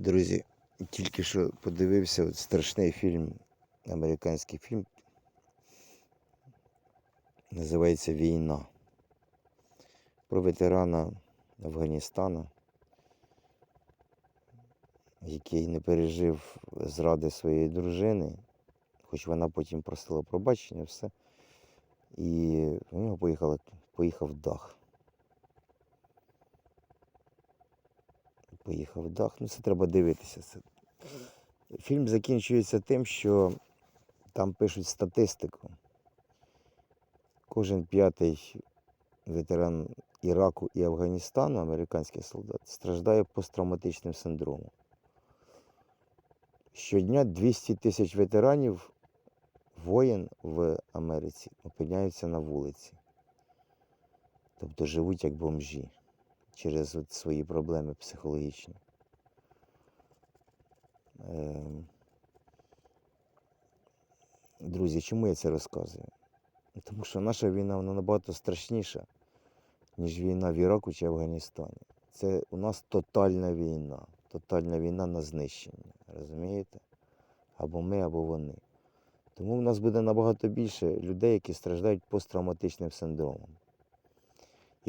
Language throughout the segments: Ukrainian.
Друзі, тільки що подивився от страшний фільм, американський фільм. Називається Війна. Про ветерана Афганістана, який не пережив зради своєї дружини, хоч вона потім просила пробачення, все. І у нього поїхала, поїхав дах. Поїхав дах. Ну, це треба дивитися. Фільм закінчується тим, що там пишуть статистику. Кожен п'ятий ветеран Іраку і Афганістану, американський солдат, страждає посттравматичним синдромом. Щодня 200 тисяч ветеранів воєн в Америці опиняються на вулиці. Тобто живуть як бомжі через свої проблеми психологічні. Ем, Друзі, чому я це розказую? Тому що наша війна вона набагато страшніша, ніж війна в Іраку чи Афганістані. Це у нас тотальна війна, тотальна війна на знищення. Розумієте? Або ми, або вони. Тому в нас буде набагато більше людей, які страждають посттравматичним синдромом.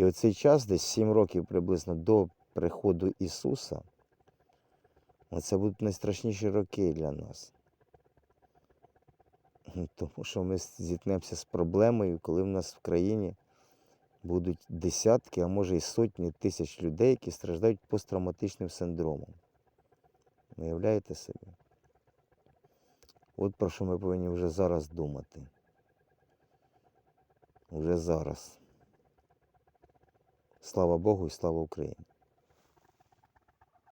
І оцей час, десь 7 років приблизно до приходу Ісуса, це будуть найстрашніші роки для нас. Тому що ми зіткнемося з проблемою, коли в нас в країні будуть десятки, а може і сотні тисяч людей, які страждають посттравматичним синдромом. Уявляєте собі? От про що ми повинні вже зараз думати. Уже зараз. Слава Богу і слава Україні!